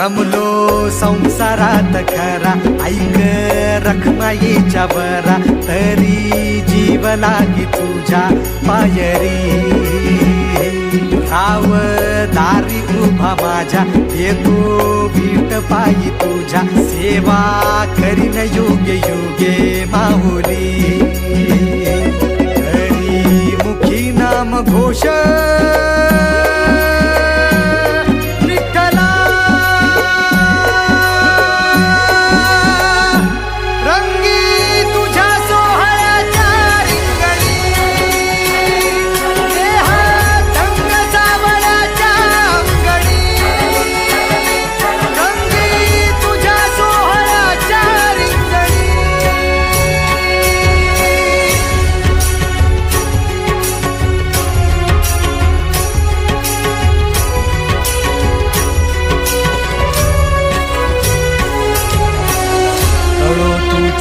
रमलो संसारात खरा. ऐक रखमाईच्या बरा तरी जीव लागी तुझ्या पायरी. राव दारी उभा माझ्या. येतो भीट पायी तुझ्या. सेवा करीन योग्य योगे माहुली. हरी मुखी नाम घोष.